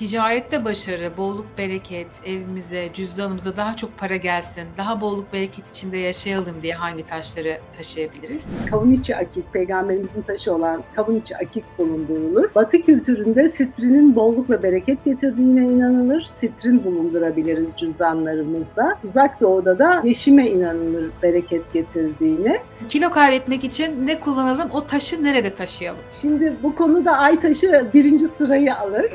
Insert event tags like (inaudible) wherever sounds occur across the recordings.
Ticarette başarı, bolluk, bereket, evimize, cüzdanımıza daha çok para gelsin, daha bolluk, bereket içinde yaşayalım diye hangi taşları taşıyabiliriz? Kavun içi akik, peygamberimizin taşı olan kavun içi akik bulundurulur. Batı kültüründe sitrinin bolluk ve bereket getirdiğine inanılır. Sitrin bulundurabiliriz cüzdanlarımızda. Uzak doğuda da yeşime inanılır bereket getirdiğine. Kilo kaybetmek için ne kullanalım, o taşı nerede taşıyalım? Şimdi bu konuda ay taşı birinci sırayı alır.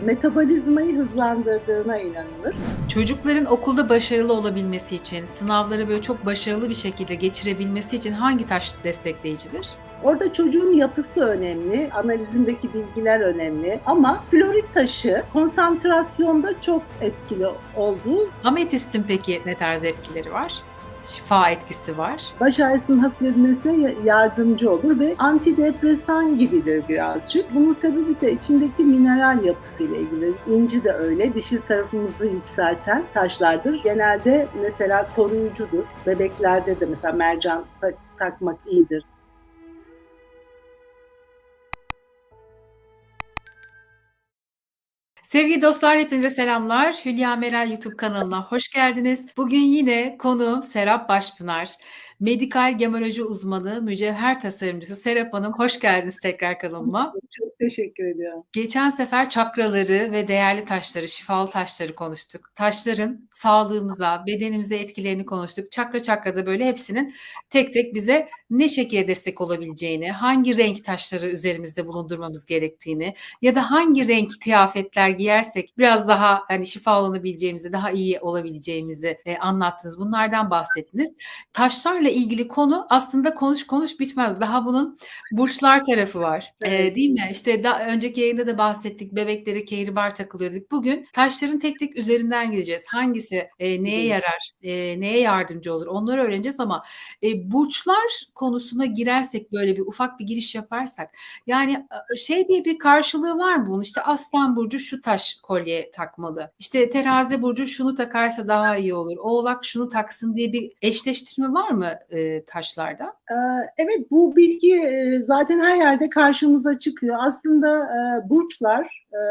Metabolizmayı hızlandırdığına inanılır. Çocukların okulda başarılı olabilmesi için, sınavları böyle çok başarılı bir şekilde geçirebilmesi için hangi taş destekleyicidir? Orada çocuğun yapısı önemli, analizindeki bilgiler önemli ama florit taşı konsantrasyonda çok etkili olduğu, Ametistin peki ne tarz etkileri var? Şifa etkisi var. baş ağrısının hafiflemesine ya- yardımcı olur ve antidepresan gibidir birazcık. Bunun sebebi de içindeki mineral yapısıyla ilgili. İnci de öyle, dişil tarafımızı yükselten taşlardır. Genelde mesela koruyucudur. Bebeklerde de mesela mercan tak- takmak iyidir. Sevgili dostlar hepinize selamlar. Hülya Meral YouTube kanalına hoş geldiniz. Bugün yine konuğum Serap Başpınar. Medikal gemoloji uzmanı, mücevher tasarımcısı Serap Hanım hoş geldiniz tekrar kanalıma. Çok teşekkür ediyorum. Geçen sefer çakraları ve değerli taşları, şifalı taşları konuştuk. Taşların sağlığımıza, bedenimize etkilerini konuştuk. Çakra çakrada böyle hepsinin tek tek bize ne şekilde destek olabileceğini, hangi renk taşları üzerimizde bulundurmamız gerektiğini ya da hangi renk kıyafetler giyersek biraz daha hani şifalanabileceğimizi, daha iyi olabileceğimizi e, anlattınız. Bunlardan bahsettiniz. Taşlarla ilgili konu aslında konuş konuş bitmez. Daha bunun burçlar tarafı var. E, Evet. değil mi? İşte daha önceki yayında da bahsettik. Bebeklere kehribar takılıyor dedik. Bugün taşların tek tek üzerinden gideceğiz. Hangisi e, neye yarar, e, neye yardımcı olur onları öğreneceğiz ama e, burçlar konusuna girersek böyle bir ufak bir giriş yaparsak yani şey diye bir karşılığı var mı bunun? İşte Aslan Burcu şu taş kolye takmalı. İşte Terazi Burcu şunu takarsa daha iyi olur. Oğlak şunu taksın diye bir eşleştirme var mı e, taşlarda? Ee, Evet bu bilgi e, zaten her yerde karşımıza çıkıyor. Aslında e, burçlar, e,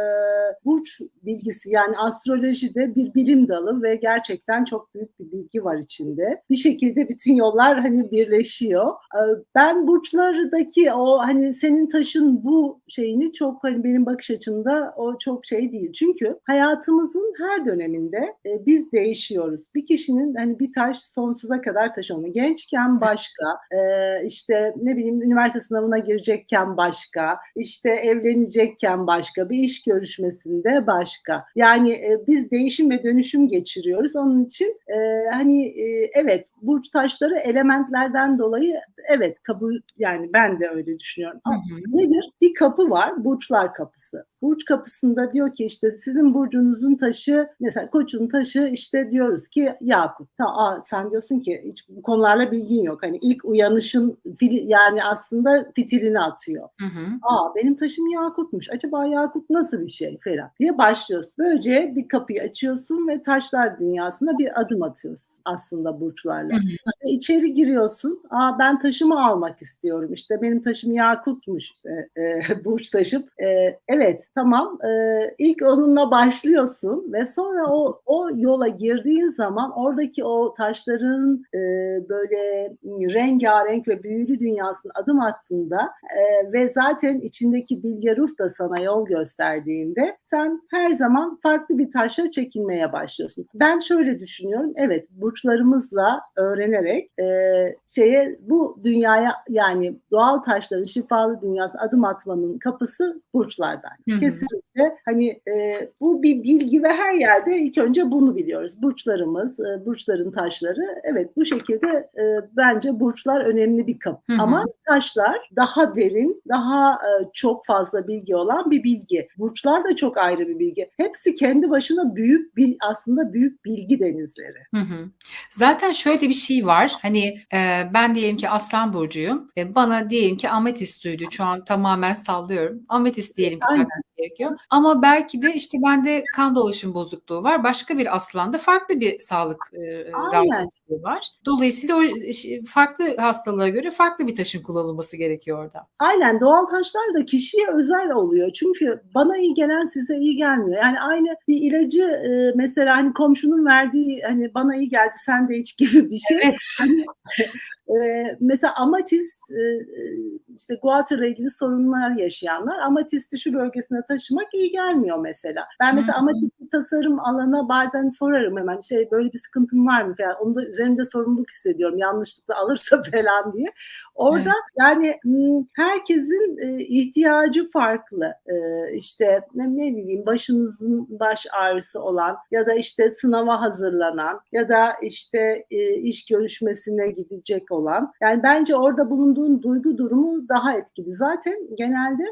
burç bilgisi yani astrolojide bir bilim dalı ve gerçekten çok büyük bir bilgi var içinde. Bir şekilde bütün yollar hani birleşiyor. Ee, Ben burçlardaki o hani senin taşın bu şeyini çok hani benim bakış açımda o çok şey değil. Çünkü hayatımızın her döneminde biz değişiyoruz. Bir kişinin hani bir taş sonsuza kadar taşı olmuyor. Gençken başka, e, işte ne bileyim üniversite sınavına girecekken başka, işte evlenecekken başka, bir iş görüşmesinde başka. Yani e, biz değişim ve dönüşüm geçiriyoruz. Onun için e, hani e, evet burç taşları elementlerden dolayı evet kabul yani ben de öyle düşünüyorum. Hı Ama hı. nedir? Bir kapı var, burçlar kapısı. Burç kapısında diyor ki işte sizin burcunuzun taşı mesela koçun taşı işte diyoruz ki yakut. Ta, aa, sen diyorsun ki hiç bu konularla bilgin yok. Hani ilk uyanışın yani aslında fitilini atıyor. Hı hı. Aa benim taşım yakutmuş. Acaba yakut nasıl bir şey falan diye başlıyorsun. Böylece bir kapıyı açıyorsun ve taşlar dünyasına bir adım atıyorsun aslında burçlarla. Hı hı. Ve içeri giriyorsun. Aa ben taşımı almak istiyorum. İşte benim taşım yakutmuş. E, e, (laughs) burç taşım. E, evet tamam. E, ilk onunla başlıyorsun ve sonra o o yola girdiğin zaman oradaki o taşların e, böyle rengarenk ve büyülü dünyasına adım attığında e, ve zaten içindeki bilge ruh da sana yol gösterdiğinde sen her zaman farklı bir taşa çekilmeye başlıyorsun. Ben şöyle düşünüyorum. Evet burçlarımızla öğrenerek e, şeye bu dünyaya yani doğal taşların şifalı dünyasına adım atmanın kapısı burçlardan. Hı hı. Kesinlikle hani e, bu bir bilgi ve her yerde ilk önce bunu biliyoruz. Burçlarımız, e, burçların taşları evet bu şekilde e, bence burçlar önemli bir kapı. Hı hı. Ama taşlar daha derin, daha e, çok fazla bilgi olan bir bilgi. Burçlar da çok ayrı bir bilgi. Hepsi kendi başına büyük bir aslında büyük bilgi denizleri. Hı hı. Zaten şöyle bir şey var. Hani e, ben diyelim ki Aslan burcuyum. E, bana diyelim ki ametist duydu. Şu an tamamen sallıyorum. Ametist diyelim ki Aynen. gerekiyor. Ama belki de işte bende kan dolaşım bozukluğu var. Başka bir aslanda farklı bir sağlık e, rahatsızlığı var. Dolayısıyla o farklı hastalığa göre farklı bir taşın kullanılması gerekiyor orada. Aynen doğal taşlar da kişiye özel oluyor. Çünkü bana iyi gelen size iyi gelmiyor. Yani aynı bir ilacı e, mesela hani komşunun verdiği hani bana iyi geldi sen de iç gibi bir şey. Evet. Hani, e, mesela amatist e, işte guatr ile ilgili sorunlar yaşayanlar amatisti şu bölgesine taşımak iyi gelmiyor mesela. Ben mesela amatisti tasarım alana bazen sorarım hemen şey böyle bir sıkıntım var mı falan. Onu da üzerinde sorumluluk hissediyorum yanlışlıkla alırsa (laughs) falan diye. Orada Evet. yani herkesin e, ihtiyacı farklı. E, işte ne, ne bileyim başınızın baş ağrısı olan ya da işte sınava hazırlanan ya da işte e, iş görüşmesine gidecek olan. Yani bence orada bulunduğun duygu durumu daha etkili. Zaten genelde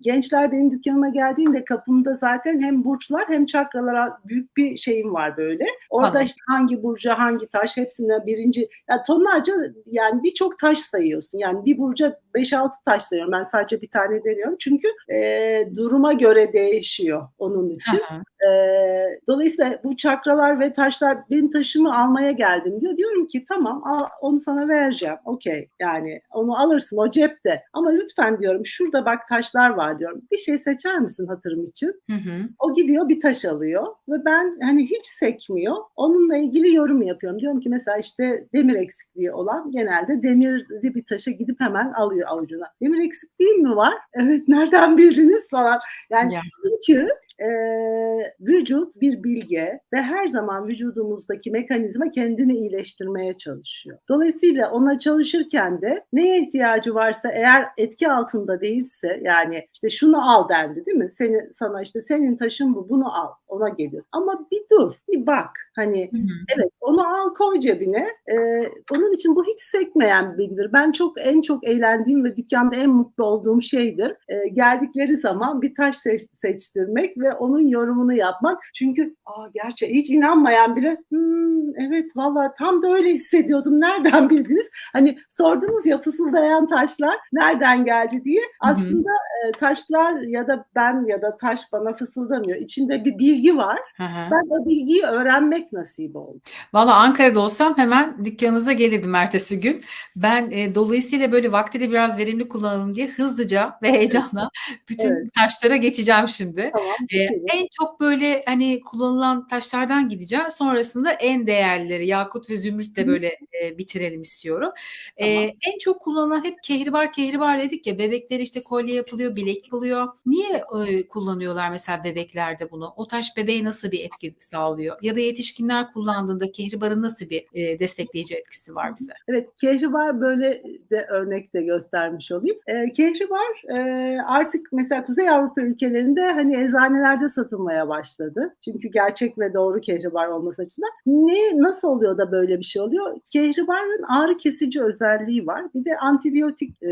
gençler benim dükkanıma geldiğinde kapımda zaten hem burçlar hem çakralara büyük bir şeyim var böyle. Orada Anladım. işte hangi burca hangi taş hepsine birinci ya tonlarca yani birçok taş sayıyorsun. Yani bir burca 5-6 taş sayıyorum. Ben sadece bir tane deniyorum. Çünkü e, duruma göre değişiyor onun için. Hı hı. Ee, dolayısıyla bu çakralar ve taşlar benim taşımı almaya geldim diyor. Diyorum ki tamam al, onu sana vereceğim. Okey yani onu alırsın o cepte. Ama lütfen diyorum şurada bak taşlar var diyorum. Bir şey seçer misin hatırım için? Hı hı. O gidiyor bir taş alıyor ve ben hani hiç sekmiyor. Onunla ilgili yorum yapıyorum. Diyorum ki mesela işte demir eksikliği olan genelde demirli bir taşa gidip hemen alıyor avucuna. Demir eksikliği mi var? Evet nereden bildiniz falan. Yani Ya. çünkü e, vücut bir bilge ve her zaman vücudumuzdaki mekanizma kendini iyileştirmeye çalışıyor. Dolayısıyla ona çalışırken de neye ihtiyacı varsa eğer etki altında değilse yani işte şunu al dendi değil mi? Seni sana işte senin taşın bu bunu al ona geliyorsun. Ama bir dur bir bak hani Hı hı. Evet, onu al koy cebine. Ee, onun için bu hiç sekmeyen bir bilgidir. Ben çok en çok eğlendiğim ve dükkanda en mutlu olduğum şeydir. Ee, geldikleri zaman bir taş seç- seçtirmek ve onun yorumunu yapmak. Çünkü aa gerçi hiç inanmayan bile "Hmm, evet valla tam da öyle hissediyordum. Nereden bildiniz? Hani sordunuz ya fısıldayan taşlar nereden geldi diye. Aslında e, taşlar ya da ben ya da taş bana fısıldamıyor. İçinde bir bilgi var. Hı hı. Ben o bilgiyi öğrenmek nasip oldu. Valla Ankara'da olsam hemen dükkanınıza gelirdim ertesi gün. Ben e, dolayısıyla böyle vakti de biraz verimli kullanalım diye hızlıca ve heyecanla (laughs) bütün Evet. taşlara geçeceğim şimdi. Tamam. Ee, en çok böyle hani kullanılan taşlardan gideceğim. Sonrasında en değerlileri yakut ve zümrütle böyle e, bitirelim istiyorum. Ee, Tamam. en çok kullanılan hep kehribar kehribar dedik ya bebekler işte kolye yapılıyor, bilek yapılıyor. Niye e, kullanıyorlar mesela bebeklerde bunu? O taş bebeğe nasıl bir etki sağlıyor? Ya da yetişkinler kullandığında kehribarın nasıl bir e, destekleyici etkisi var bize? Evet, kehribar böyle de örnek de göstermiş olayım. E, kehribar e, artık mesela Kuzey Avrupa ülkelerinde hani eczanelerde satılmaya başladı. Çünkü gerçek ve doğru kehribar olması açısından. Ne nasıl oluyor da böyle bir şey oluyor? Kehribarın ağrı kesici özelliği var. Bir de antibiyotik e,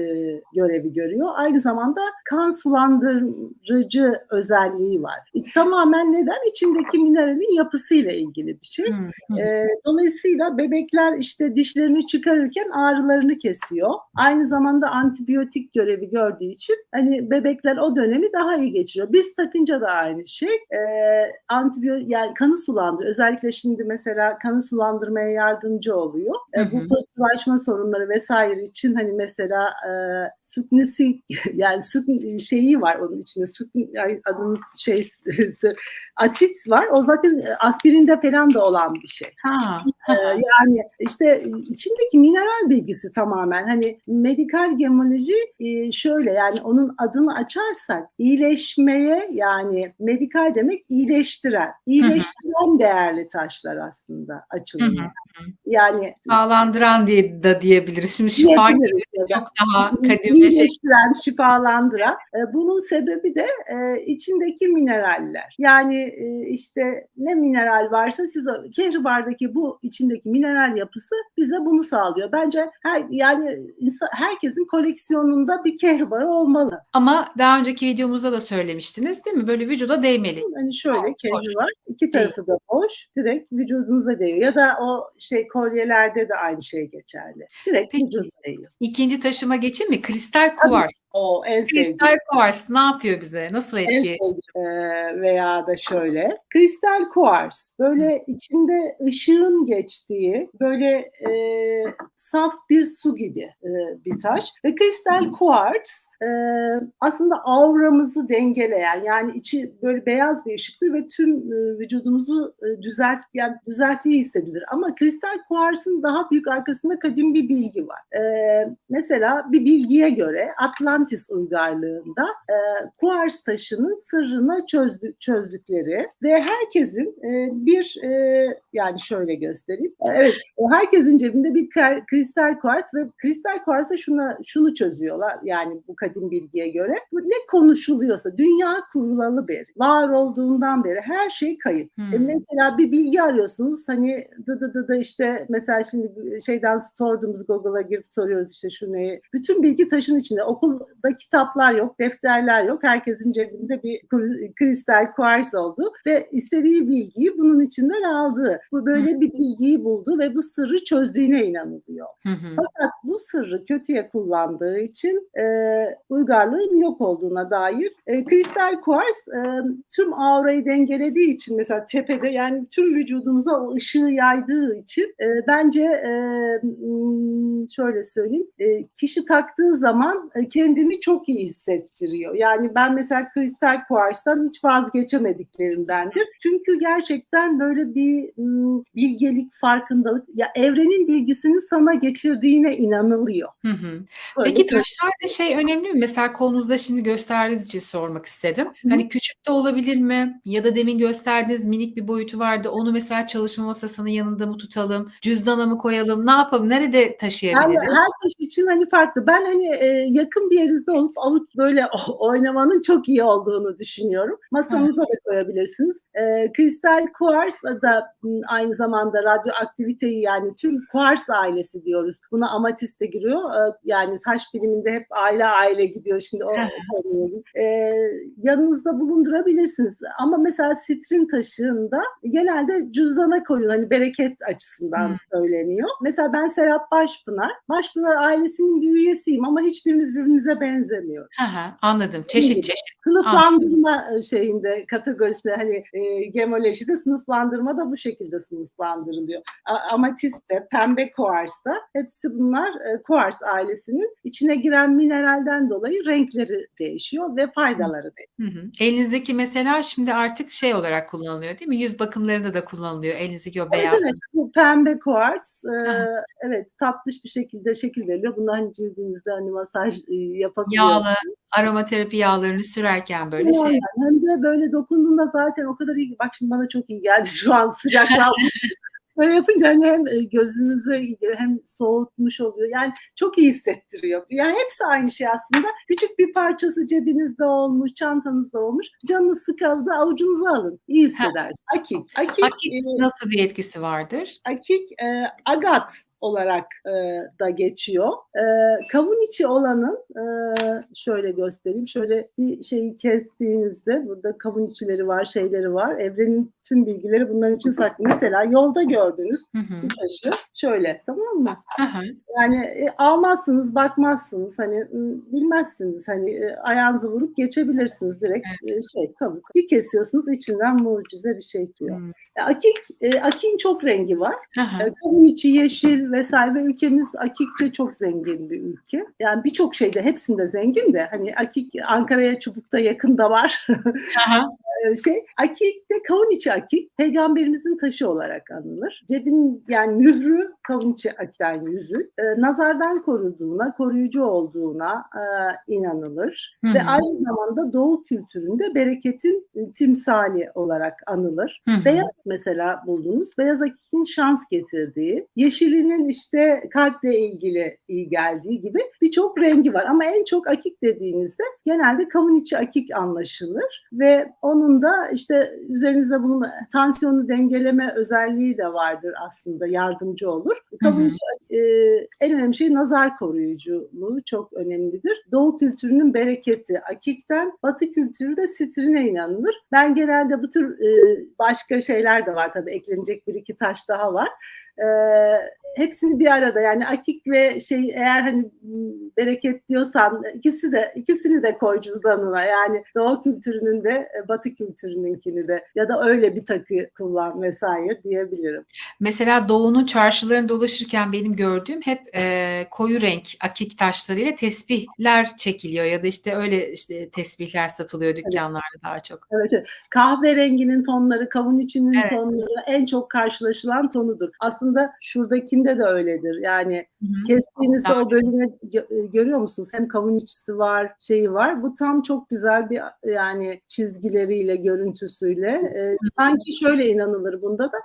görevi görüyor. Aynı zamanda kan sulandırıcı özelliği var. E, tamamen neden? İçindeki mineralin yapısıyla ilgili bir şey. Hı, hı. E, dolayısıyla bebekler işte dişlerini çıkarırken ağrılarını kesiyor. Aynı zamanda antibiyotik görevi gördüğü için hani bebekler o dönemi daha iyi geçiriyor. Biz takınca da aynı şey. E, antibiyotik yani kanı sulandırıyor. Özellikle şimdi mesela kanı sulandırmaya yardımcı oluyor. E, bu pıhtılaşma sorunları vesaire için hani mesela e, süknesi (laughs) yani sük şeyi var onun içinde sük adının şey (laughs) asit var. O zaten aspirinde falan da olan bir şey. Ha, Ee, yani işte içindeki mineral bilgisi tamamen hani medikal gemoloji e, şöyle yani onun adını açarsak iyileşmeye yani medikal demek iyileştiren, iyileştiren değerli taşlar aslında açılımı. Yani Şifalandıran diye de diyebiliriz. Şimdi şifa gibi da çok daha kadim şey. iyileştiren, şifalandıran. E, bunun sebebi de e, içindeki mineraller. Yani e, işte ne mineral varsa siz kehribardaki bu içindeki mineral yapısı bize bunu sağlıyor. Bence her yani herkesin koleksiyonunda bir kehribarı olmalı. Ama daha önceki videomuzda da söylemiştiniz değil mi? Böyle vücuda değmeli. Hani şöyle Boş. kehribar iki tarafı da boş. Direkt vücudunuza değiyor. Ya da o şey kolyelerde de aynı şey geçerli. Direkt Peki. vücuda değiyor. İkinci taşıma geçeyim mi? Kristal kuvars. O en sevdiğim. Kristal kuvars ne yapıyor bize? Nasıl En etki? sevdiğim, eee, veya da şöyle kristal kuars böyle içinde ışığın geçtiği böyle eee, saf bir su gibi eee, bir taş ve kristal kuars e, aslında auramızı dengeleyen yani içi böyle beyaz bir ışıktır ve tüm e, vücudumuzu e, düzelt yani düzelttiği hissedilir. Ama kristal kuarsın daha büyük arkasında kadim bir bilgi var. E, mesela bir bilgiye göre Atlantis uygarlığında e, kuars taşının sırrını çözdü, çözdükleri ve herkesin e, bir e, yani şöyle göstereyim. Evet, herkesin cebinde bir kristal kuars ve kristal kuarsa şuna şunu çözüyorlar yani bu kadim bilgiye göre. Bu Ne konuşuluyorsa dünya kurulalı beri, var olduğundan beri her şey kayıt. Hmm. E mesela bir bilgi arıyorsunuz hani dı dı dı dı işte mesela şimdi şeyden sorduğumuz Google'a girip soruyoruz işte şu neyi. Bütün bilgi taşın içinde. Okulda kitaplar yok, defterler yok. Herkesin cebinde bir kri- kristal kuars oldu ve istediği bilgiyi bunun içinden aldı. Bu böyle bir bilgiyi buldu ve bu sırrı çözdüğüne inanılıyor. Hı. Fakat bu sırrı kötüye kullandığı için e, uygarlığın yok olduğuna dair e, kristal kuars e, tüm aurayı dengelediği için mesela tepede yani tüm vücudumuza o ışığı yaydığı için e, bence e, şöyle söyleyeyim e, kişi taktığı zaman e, kendini çok iyi hissettiriyor. Yani ben mesela kristal kuarstan hiç vazgeçemediklerimdendir. Çünkü gerçekten böyle bir m, bilgelik, farkındalık ya evrenin bilgisini sana geçirdiğine inanılıyor. Hı hı. Böyle Peki taşlarda şey önemli mi? Mesela kolunuzda şimdi gösterdiğiniz için sormak istedim. Hı. Hani küçük de olabilir mi? Ya da demin gösterdiğiniz minik bir boyutu vardı. Onu mesela çalışma masasının yanında mı tutalım? Cüzdana mı koyalım? Ne yapalım? Nerede Yani taşıyabiliriz? her taş için hani farklı. Ben hani e, yakın bir yerinizde olup avuç böyle (laughs) oynamanın çok iyi olduğunu düşünüyorum. Masanıza da koyabilirsiniz. E, kristal kuars da aynı zamanda radyoaktiviteyi yani tüm kuars ailesi diyoruz. Buna amatist de giriyor. E, yani taş biliminde hep aile aile gidiyor şimdi o. E, yanınızda bulundurabilirsiniz. Ama mesela sitrin taşında genelde cüzdana koyun hani bereket açısından Hmm. söyleniyor. Mesela ben Serap Başpınar. Başpınar ailesinin bir üyesiyim ama hiçbirimiz birbirimize benzemiyor. Anladım. Çeşit çeşit. Sınıflandırma şeyinde kategorisinde hani e, gemolojide sınıflandırma da bu şekilde sınıflandırılıyor. Amatiste, pembe kuarsta hepsi bunlar e, kuars ailesinin içine giren mineralden dolayı renkleri değişiyor ve faydaları değişiyor. Hı hı. Elinizdeki mesela şimdi artık şey olarak kullanılıyor değil mi? Yüz bakımlarında da kullanılıyor. Elinizdeki o Evet, beyaz. evet, bu pembe kuarts e, evet tatlış bir şekilde şekil veriliyor. Bundan hani cildinizde hani masaj e, yapabiliyorsunuz. Yağlı, aromaterapi yağlarını sürerken böyle şey. Aynen. Hem de böyle dokunduğunda zaten o kadar iyi. Bak şimdi bana çok iyi geldi şu an sıcaklar. (laughs) Böyle yapınca hani hem e, gözünüze iyi geliyor, hem soğutmuş oluyor. Yani çok iyi hissettiriyor. Yani hepsi aynı şey aslında. Küçük bir parçası cebinizde olmuş, çantanızda olmuş. Canınız sıkıldı avucunuza alın. İyi hissedersiniz. Akik. Akik, Akik e, nasıl bir etkisi vardır? akik e, agat olarak e, da geçiyor. E, kavun içi olanın e, şöyle göstereyim. Şöyle bir şeyi kestiğinizde burada kavun içileri var, şeyleri var. Evrenin tüm bilgileri bunların için saklı. Mesela yolda gördüğünüz Hı hı. bir taşı şöyle tamam mı? Hı hı. Yani e, almazsınız, bakmazsınız. Hani bilmezsiniz. Hani e, ayağınızı vurup geçebilirsiniz direkt e, şey kabuk. Bir kesiyorsunuz içinden mucize bir şey çıkıyor. Hı. E, Akik, e, akiğin çok rengi var. Hı hı. E, Kavun içi yeşil vesaire ve ülkemiz akikçe çok zengin bir ülke. Yani birçok şeyde hepsinde zengin de hani akik Ankara'ya çubukta yakında var. Hı hı. (laughs) E, şey akik de kavun içi akik peygamberimizin taşı olarak anılır. Cebin yani mührü kavun içi akikten yüzü. E, nazardan koruduğuna, koruyucu olduğuna e, inanılır. Hı Ve aynı zamanda Doğu kültüründe bereketin timsali olarak anılır. Hı hı. Beyaz mesela buldunuz. Beyaz akikin şans getirdiği, yeşilinin işte kalple ilgili iyi geldiği gibi birçok rengi var. Ama en çok akik dediğinizde genelde kavun içi akik anlaşılır ve onun da işte üzerinizde bunun tansiyonu dengeleme özelliği de vardır aslında yardımcı olur. Kavun içi e, en önemli şey nazar koruyuculuğu çok önemlidir. Doğu kültürünün bereketi akikten, batı kültürü de sitrine inanılır. Ben genelde bu tür e, başka şeyler de var tabii eklenecek bir iki taş daha var. E, hepsini bir arada yani akik ve şey eğer hani bereket diyorsan ikisi de ikisini de koy cüzdanına yani Doğu kültürünün de e, Batı kültürününkini de ya da öyle bir takı kullan vesaire diyebilirim. Mesela doğunun çarşılarında dolaşırken benim gördüğüm hep e, koyu renk akik taşlarıyla tesbihler çekiliyor ya da işte öyle işte tesbihler satılıyor dükkanlarda daha çok. Evet, evet. Kahverenginin tonları, kavun içinin Evet. tonları en çok karşılaşılan tonudur. Aslında şuradakinde de öyledir. Yani Hı hı. kestiğinizde Daha o bölüme gö- e, görüyor musunuz? Hem kavun içisi var, şeyi var. Bu tam çok güzel bir yani çizgileriyle, görüntüsüyle. Ee, sanki şöyle inanılır bunda da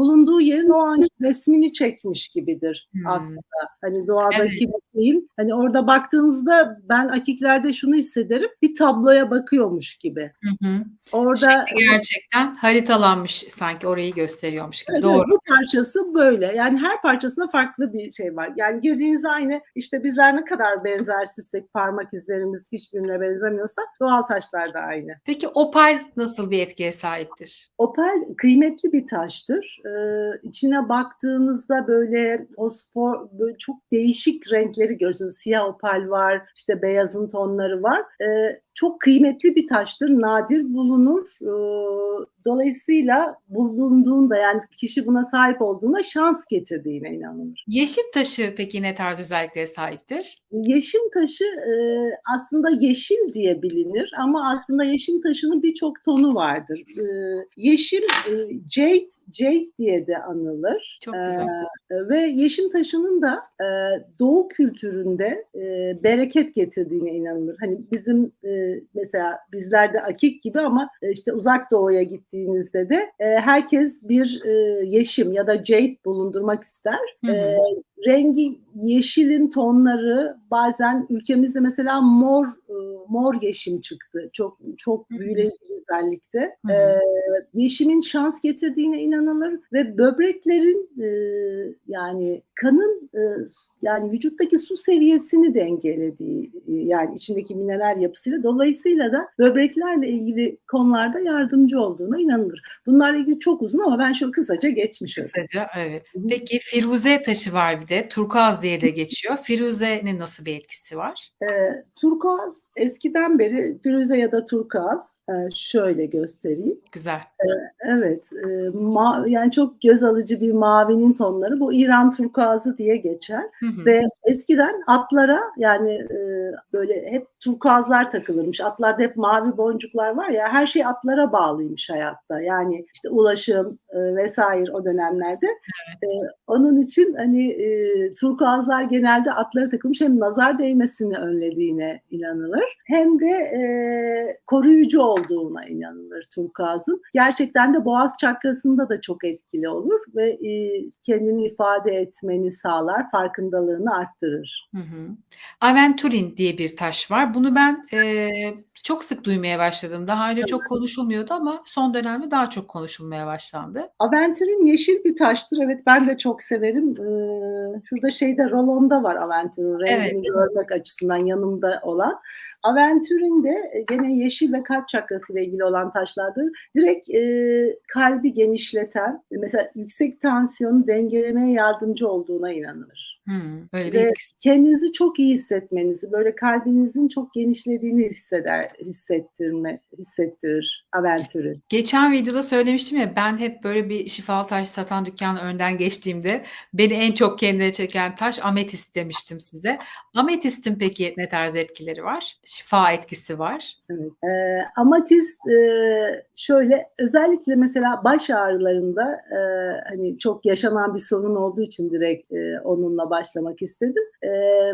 bulunduğu yerin o anki (laughs) resmini çekmiş gibidir Hmm. aslında. Hani doğadaki bir değil. Hani orada baktığınızda ben akiklerde şunu hissederim. Bir tabloya bakıyormuş gibi. Hı hı. Orada Şekli gerçekten haritalanmış sanki orayı gösteriyormuş gibi. Evet, Doğru. evet, bu parçası böyle. Yani her parçasında farklı bir şey var. Yani girdiğinizde aynı işte bizler ne kadar benzersizsek parmak izlerimiz hiçbirine benzemiyorsa doğal taşlar da aynı. Peki opal nasıl bir etkiye sahiptir? Opal kıymetli bir taştır. Ee, içine baktığınızda böyle fosfor, böyle çok değişik renkleri görürsünüz. Siyah opal var, işte beyazın tonları var. Ee, çok kıymetli bir taştır, nadir bulunur. Ee, dolayısıyla bulunduğunda yani kişi buna sahip olduğuna şans getirdiğine inanılır. Yeşim taşı peki ne tarz özelliklere sahiptir? Yeşim taşı e, aslında yeşil diye bilinir ama aslında yeşim taşının birçok tonu vardır. E, yeşim e, jade, jade diye de anılır. Çok güzel. E, ve yeşim taşının da e, doğu kültüründe e, bereket getirdiğine inanılır. Hani bizim e, mesela bizlerde akik gibi ama e, işte uzak doğuya gittiğinizde de e, herkes bir e, yeşim ya da jade bulundurmak ister. Hı hı. E, rengi yeşilin tonları bazen ülkemizde mesela mor e, mor yeşim çıktı. Çok çok büyüleyici güzellikte. Hı hı. E, yeşimin şans getirdiğine inanılır ve böbreklerin e, yani kanın e, yani vücuttaki su seviyesini dengelediği e, yani içindeki mineral yapısıyla dolayısıyla da böbreklerle ilgili konularda yardımcı olduğuna inanılır. Bunlarla ilgili çok uzun ama ben şöyle kısaca geçmiş olayım. Kısaca evet. Peki firuze taşı var bir de. Turkuaz diye de geçiyor. Firuze'nin nasıl bir etkisi var? E, turkuaz eskiden beri firuze ya da turkuaz e, şöyle göstereyim. Güzel. Evet, e, ma- yani çok göz alıcı bir mavinin tonları. Bu İran turkuazı diye geçer Hı hı. ve eskiden atlara yani e, böyle hep turkuazlar takılırmış. Atlarda hep mavi boncuklar var ya her şey atlara bağlıymış hayatta. Yani işte ulaşım e, vesaire o dönemlerde. E, onun için hani e, turkuazlar genelde atlara takılmış hem nazar değmesini önlediğine inanılır hem de e, koruyucu olduğuna inanılır turkuazın. Gerçekten de boğaz çakrasında da çok etkili olur ve e, kendini ifade etmeni sağlar, farkındalığını arttırır. Hı hı. Aventurin diye bir taş var. Bunu ben e, çok sık duymaya başladım. Daha önce çok konuşulmuyordu ama son dönemde daha çok konuşulmaya başlandı. Aventurin yeşil bir taştır. Evet ben de çok severim. Ee, şurada şeyde rolonda var Aventurin rengini Evet. görmek açısından yanımda olan. Aventurin de e, gene yeşil ve kalp çakrası ile ilgili olan taşlardır. Direkt e, kalbi genişleten, mesela yüksek tansiyonu dengelemeye yardımcı olduğuna inanılır. Hı, öyle bir Ve etkisi. kendinizi çok iyi hissetmenizi, böyle kalbinizin çok genişlediğini hisseder, hissettirme, hissettirir Aventurin. Geçen videoda söylemiştim ya ben hep böyle bir şifalı taş satan dükkanın önden geçtiğimde beni en çok kendine çeken taş ametist demiştim size. Ametistin peki ne tarz etkileri var? Şifa etkisi var. Evet. Ee, amatist e, şöyle özellikle mesela baş ağrılarında e, hani çok yaşanan bir sorun olduğu için direkt e, onunla başlamak istedim. E,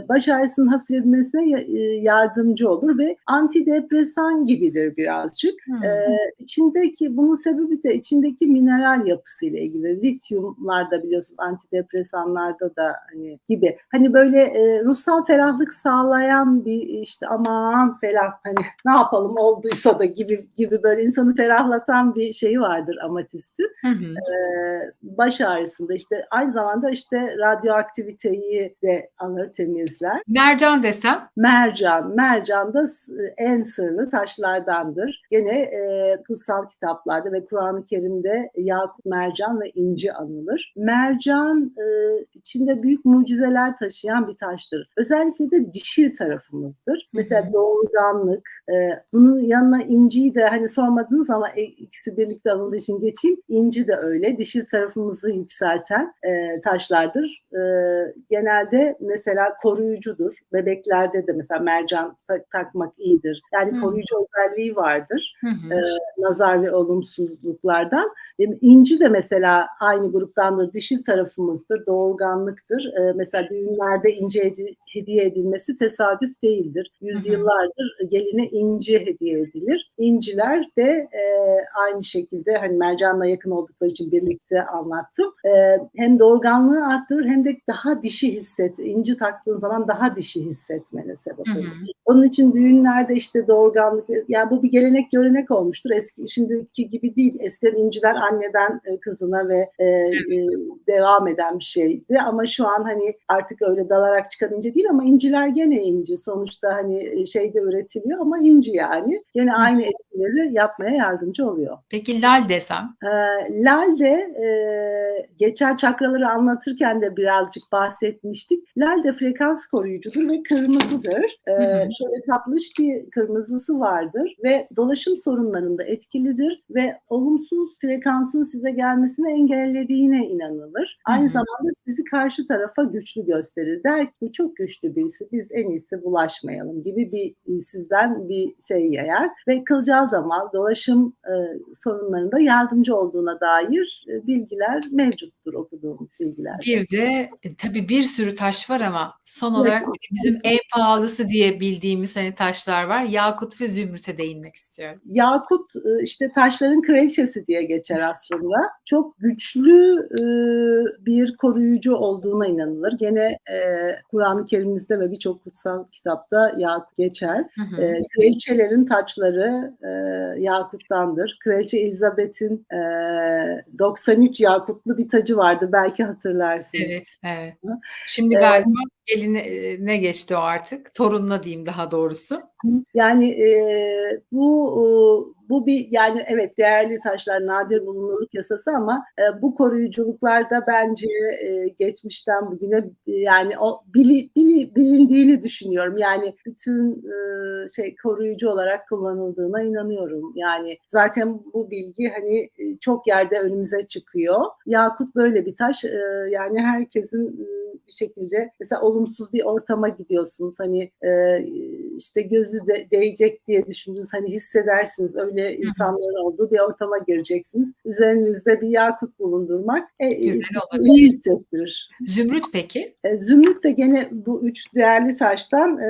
baş ağrısının hafiflemesine e, yardımcı olur ve antidepresan gibidir birazcık. Hmm. Ee, içindeki bunun sebebi de içindeki mineral yapısıyla ilgili. Lityumlarda biliyorsunuz antidepresanlarda da hani gibi. Hani böyle e, ruhsal ferahlık sağlayan bir işte aman falan hani ne yapalım olduysa da gibi gibi böyle insanı ferahlatan bir şey vardır amatistin. Hı hı. Ee, baş ağrısında işte aynı zamanda işte radyoaktiviteyi de alır temizler. Mercan desem Mercan, mercan da en sırlı taşlardandır. Gene e, kutsal kitaplarda ve Kur'an-ı Kerim'de yakut, mercan ve inci anılır. Mercan e, içinde büyük mucizeler taşıyan bir taştır. Özellikle de dişil tarafımızdır. Mesela doğurganlık. E, bunun yanına inciyi de hani sormadınız ama e, ikisi birlikte alındığı için geçeyim. İnci de öyle. Dişil tarafımızı yükselten e, taşlardır. E, genelde mesela koruyucudur. Bebeklerde de mesela mercan tak- takmak iyidir. Yani Hı. koruyucu özelliği vardır hı. e, nazar ve olumsuzluklardan. E, İnci de mesela aynı gruptandır. Dişil tarafımızdır, doğurganlıktır. E, mesela düğünlerde inci hedi- hediye edilmesi tesadüf değildir. Yüzyıllardır geline inci hediye edilir. İnciler de e, aynı şekilde hani mercanla yakın oldukları için birlikte anlattım. E, hem doğurganlığı arttırır hem de daha dişi hisset. İnci taktığın zaman daha dişi hissetmene sebep Hı olur. hı. Onun için düğünlerde işte doğurganlık, yani bu bir gelenek görenek olmuştur. Eski şimdiki gibi değil. Eskiden inciler anneden e, kızına ve e, e, devam eden bir şeydi. Ama şu an hani artık öyle dalarak çıkan inci değil ama inciler gene inci. Sonuçta hani e, şeyde üretiliyor ama inci yani. Gene aynı etkileri yapmaya yardımcı oluyor. Peki lal desem? E, Lal de e, geçen çakraları anlatırken de birazcık bahsetmiştik. Lal de frekans koruyucudur ve kırmızıdır. E, hı. şöyle tatlış bir kırmızısı vardır ve dolaşım sorunlarında etkilidir ve olumsuz frekansın size gelmesini engellediğine inanılır. Aynı zamanda sizi karşı tarafa güçlü gösterir. Der ki bu çok güçlü birisi biz en iyisi bulaşmayalım gibi bir sizden bir şey yayar ve kılcal damar dolaşım e, sorunlarında yardımcı olduğuna dair e, bilgiler mevcuttur okuduğumuz bilgiler. Bir de e, bir sürü taş var ama son Evet, olarak de bizim evet. en pahalısı diye bildiğimiz hani taşlar var. Yakut ve zümrüte değinmek istiyorum. Yakut e, işte taşların kraliçesi diye geçer aslında. Çok güçlü e, bir koruyucu olduğuna inanılır. Gene e, Kur'an-ı Kerim'imizde ve birçok kutsal kitapta yakut geçer. Hı hı. Kraliçelerin taçları yakuttandır. Kraliçe Elizabeth'in e, 93 yakutlu bir tacı vardı. Belki hatırlarsınız. Evet, evet. Şimdi galiba eline e, ne geçti o artık? Torununa diyeyim daha doğrusu. Yani e, bu e, bu bir yani evet değerli taşlar nadir bulunurluk yasası ama e, bu koruyuculuklarda bence e, geçmişten bugüne yani o bili, bili, bilindiğini düşünüyorum. Yani bütün e, şey koruyucu olarak kullanıldığına inanıyorum. Yani zaten bu bilgi hani çok yerde önümüze çıkıyor. Yakut böyle bir taş. E, yani herkesin bir şekilde mesela olumsuz bir ortama gidiyorsunuz. Hani e, işte gözü de, değecek diye düşündünüz. Hani hissedersiniz öyle insanların olduğu bir ortama gireceksiniz. Üzerinizde bir yakut bulundurmak e, Güzel olabilir. iyi hissettirir. Zümrüt peki? E, Zümrüt de gene bu üç değerli taştan e,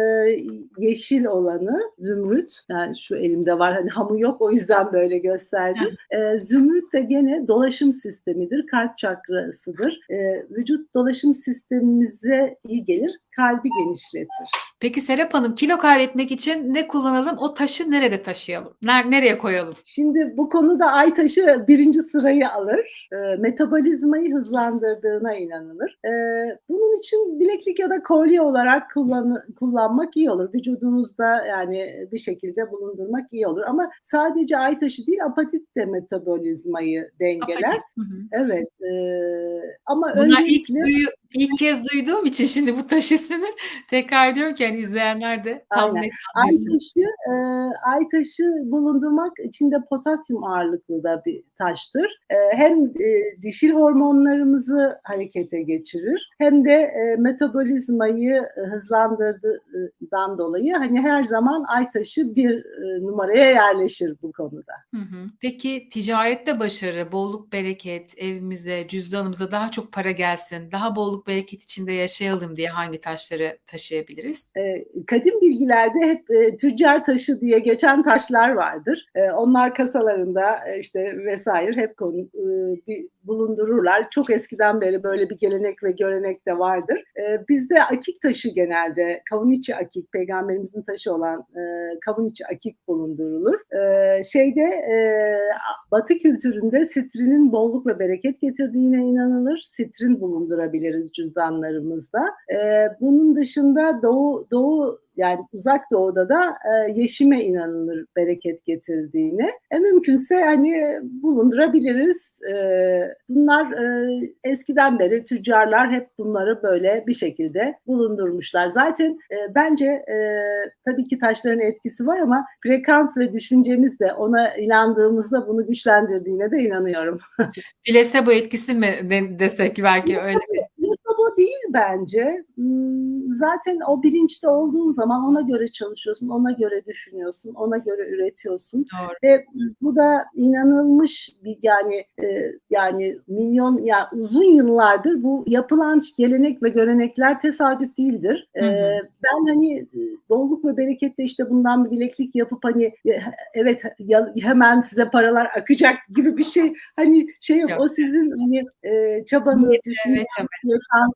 yeşil olanı zümrüt. Yani şu elimde var hani hamı yok o yüzden böyle gösterdim. E, zümrüt de gene dolaşım sistemidir. Kalp çakrasıdır. E, vücut dolaşım sistemimize iyi gelir. Kalbi genişletir. Peki Serap Hanım kilo kaybetmek için ne kullanalım? O taşı nerede taşıyalım? Ner nereye koyalım? Şimdi bu konuda ay taşı birinci sırayı alır. E, metabolizmayı hızlandırdığına inanılır. E, bunun için bileklik ya da kolye olarak kullan, kullanmak iyi olur. Vücudunuzda yani bir şekilde bulundurmak iyi olur. Ama sadece ay taşı değil apatit de metabolizmayı dengeler. Apatit. Hı hı. Evet. e, ama Bunlar ilk, öncelikle duyu, ilk kez duyduğum için şimdi bu taş ismini (laughs) tekrar diyorum ki hani izleyenler de tam Aynen. Ay taşı, e, ay taşı bulundurmak içinde potasyum ağırlıklı da bir taştır. E, hem e, dişil hormonlarımızı harekete geçirir hem de e, metabolizmayı e, hızlandırdığından dolayı hani her zaman ay taşı bir e, numaraya yerleşir bu konuda. Hı hı. Peki ticarette başarı, bolluk bereket, evimize, cüzdanımıza daha çok para gelsin, daha bolluk bereket içinde yaşayalım diye hangi taşları taşıyabiliriz? E, kadim bilgilerde hep tüccar taşı diye geçen taşlar vardır. Onlar kasalarında işte vesaire hep konu, bir bulundururlar. Çok eskiden beri böyle bir gelenek ve görenek de vardır. E, bizde akik taşı genelde kavun içi akik, peygamberimizin taşı olan e, kavun içi akik bulundurulur. E, şeyde e, Batı kültüründe sitrinin bolluk ve bereket getirdiğine inanılır. Sitrin bulundurabiliriz cüzdanlarımızda. E, bu bunun dışında doğu doğu yani uzak doğuda da e, yeşime inanılır bereket getirdiğini. E, mümkünse hani bulundurabiliriz. E, bunlar e, eskiden beri tüccarlar hep bunları böyle bir şekilde bulundurmuşlar. Zaten e, bence e, tabii ki taşların etkisi var ama frekans ve düşüncemiz de ona inandığımızda bunu güçlendirdiğine de inanıyorum. Placebo etkisi mi de- desek belki öyle Placebo değil bence. Hmm, Zaten o bilinçte olduğun zaman ona göre çalışıyorsun, ona göre düşünüyorsun, ona göre üretiyorsun. doğru. Ve bu da inanılmış bir yani e, yani milyon ya uzun yıllardır bu yapılan gelenek ve görenekler tesadüf değildir. E, Hı hı. ben hani e, bolluk ve bereketle işte bundan bir bileklik yapıp hani evet ya- hemen size paralar akacak gibi bir şey hani şey yok. O sizin hani e, çabanız, Niyeti, düşünce evet.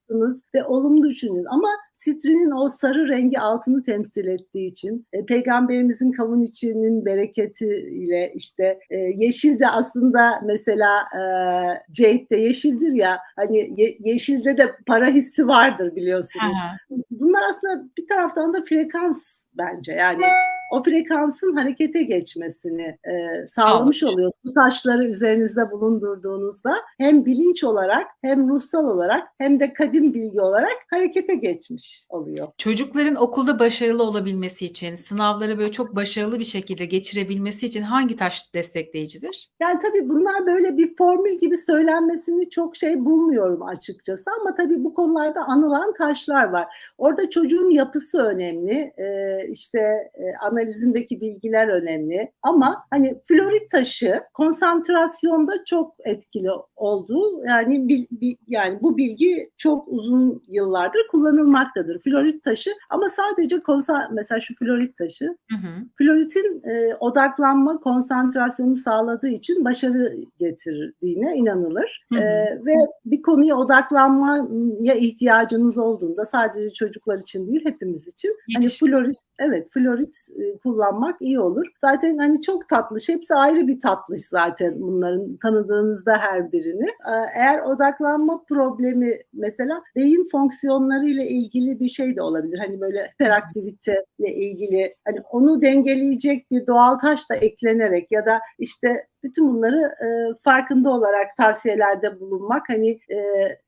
Şansınız ve olumlu düşünün. Ama sitrinin o sarı rengi altını temsil ettiği için e, peygamberimizin kavun içinin bereketiyle işte e, yeşil de aslında mesela e, Jade de yeşildir ya hani ye- yeşilde de para hissi vardır biliyorsunuz. Hı. Bunlar aslında bir taraftan da frekans bence yani o frekansın harekete geçmesini e, sağlamış Sağlamış. oluyor. Bu taşları üzerinizde bulundurduğunuzda hem bilinç olarak hem ruhsal olarak hem de kadim bilgi olarak harekete geçmiş oluyor. Çocukların okulda başarılı olabilmesi için, sınavları böyle çok başarılı bir şekilde geçirebilmesi için hangi taş destekleyicidir? Yani tabii bunlar böyle bir formül gibi söylenmesini çok şey bulmuyorum açıkçası ama tabii bu konularda anılan taşlar var. Orada çocuğun yapısı önemli, e, işte e, analizindeki bilgiler önemli ama hani florit taşı konsantrasyonda çok etkili olduğu yani bil- bi- yani bu bilgi çok uzun yıllardır kullanılmaktadır. Florit taşı ama sadece konsan mesela şu florit taşı Hı hı. Floritin e, odaklanma, konsantrasyonu sağladığı için başarı getirdiğine inanılır. Hı hı. E, ve bir konuya odaklanmaya ihtiyacınız olduğunda sadece çocuklar için değil hepimiz için hani Yetiş- florit evet florit e, kullanmak iyi olur. Zaten hani çok tatlış. Hepsi ayrı bir tatlış zaten bunların tanıdığınızda her birini. E, eğer odaklanma problemi mesela beyin fonksiyonları ile ilgili bir şey de olabilir. Hani böyle hiperaktivite ile ilgili hani onu dengeleyecek bir doğal taş da eklenerek ya da işte bütün bunları e, farkında olarak tavsiyelerde bulunmak hani e,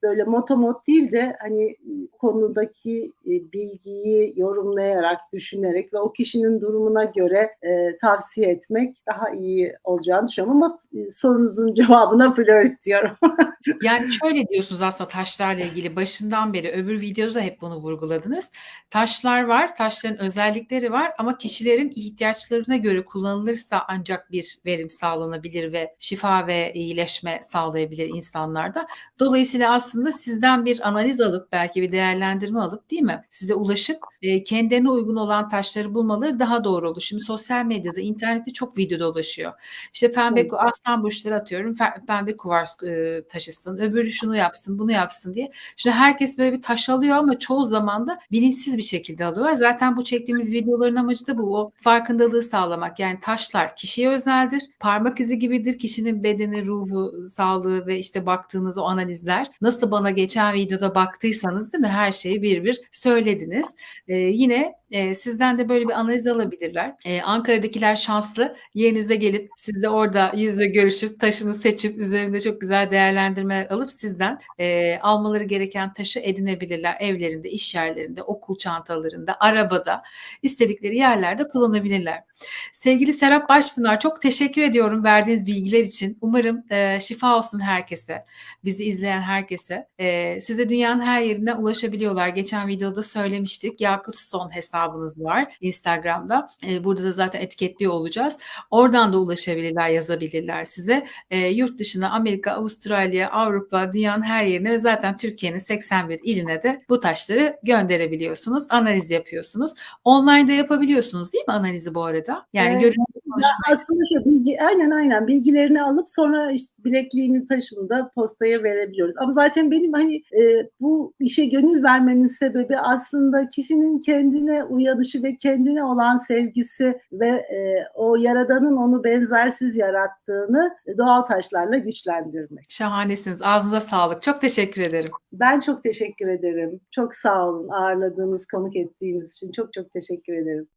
böyle motomot değil de hani konudaki e, bilgiyi yorumlayarak düşünerek ve o kişinin durumuna göre e, tavsiye etmek daha iyi olacağını düşünüyorum ama e, sorunuzun (laughs) cevabına flört diyorum. (laughs) Yani şöyle diyorsunuz aslında taşlarla ilgili başından beri öbür videoda hep bunu vurguladınız. Taşlar var, taşların özellikleri var ama kişilerin ihtiyaçlarına göre kullanılırsa ancak bir verim sağlanabilir ve şifa ve iyileşme sağlayabilir insanlarda. Dolayısıyla aslında sizden bir analiz alıp belki bir değerlendirme alıp değil mi? Size ulaşıp e, kendilerine uygun olan taşları bulmaları daha doğru olur. Şimdi sosyal medyada, internette çok video dolaşıyor. İşte pembe Evet. aslan burçları atıyorum. Pembe kuvars e, taşısın. Öbürü şunu yapsın, bunu yapsın diye. Şimdi herkes böyle bir taş alıyor ama çoğu zaman da bilinçsiz bir şekilde alıyorlar. Zaten bu çektiğimiz videoların amacı da bu. O farkındalığı sağlamak. Yani taşlar kişiye özeldir. Parmak izi gibidir. Kişinin bedeni, ruhu, sağlığı ve işte baktığınız o analizler. Nasıl bana geçen videoda baktıysanız değil mi? Her şeyi bir bir söylediniz. Ee, yine e, sizden de böyle bir analiz alabilirler. Ee, Ankara'dakiler şanslı. Yerinize gelip sizle orada yüzle görüşüp taşını seçip üzerinde çok güzel değerlendirmeler alıp sizden e, almaları gereken taşı edinebilirler. Evlerinde, iş yerlerinde, okul çantalarında, arabada, istedikleri yerlerde kullanabilirler. Sevgili Serap Başpınar çok teşekkür ediyorum verdiğiniz bilgiler için. Umarım e, şifa olsun herkese, bizi izleyen herkese. E, size dünyanın her yerinden ulaşabiliyorlar. Geçen videoda söylemiştik. Yakut Son hesabınız var Instagram'da. E, burada da zaten etiketliyor olacağız. Oradan da ulaşabilirler, yazabilirler size. E, yurt dışına Amerika, Avustralya, Avrupa, dünyanın her yerine ve zaten Türkiye'nin 81 iline de bu taşları gönderebiliyorsunuz. Analiz yapıyorsunuz. Online'da yapabiliyorsunuz değil mi analizi bu arada? Yani Evet. görüntü konuşmayı. Aslında şu bilgi, aynen aynen bilgilerini alıp sonra işte bilekliğini taşında postaya verebiliyoruz. Ama zaten benim hani e, bu işe gönül vermemin sebebi aslında kişinin kendine uyanışı ve kendine olan sevgisi ve e, o yaradanın onu benzersiz yarattığını doğal taşlarla güçlendirmek. Şahanesiniz. Ağzınıza sağlık. Çok teşekkür ederim. Ben çok teşekkür ederim. Çok sağ olun ağırladığınız, konuk ettiğiniz için. Çok çok teşekkür ederim.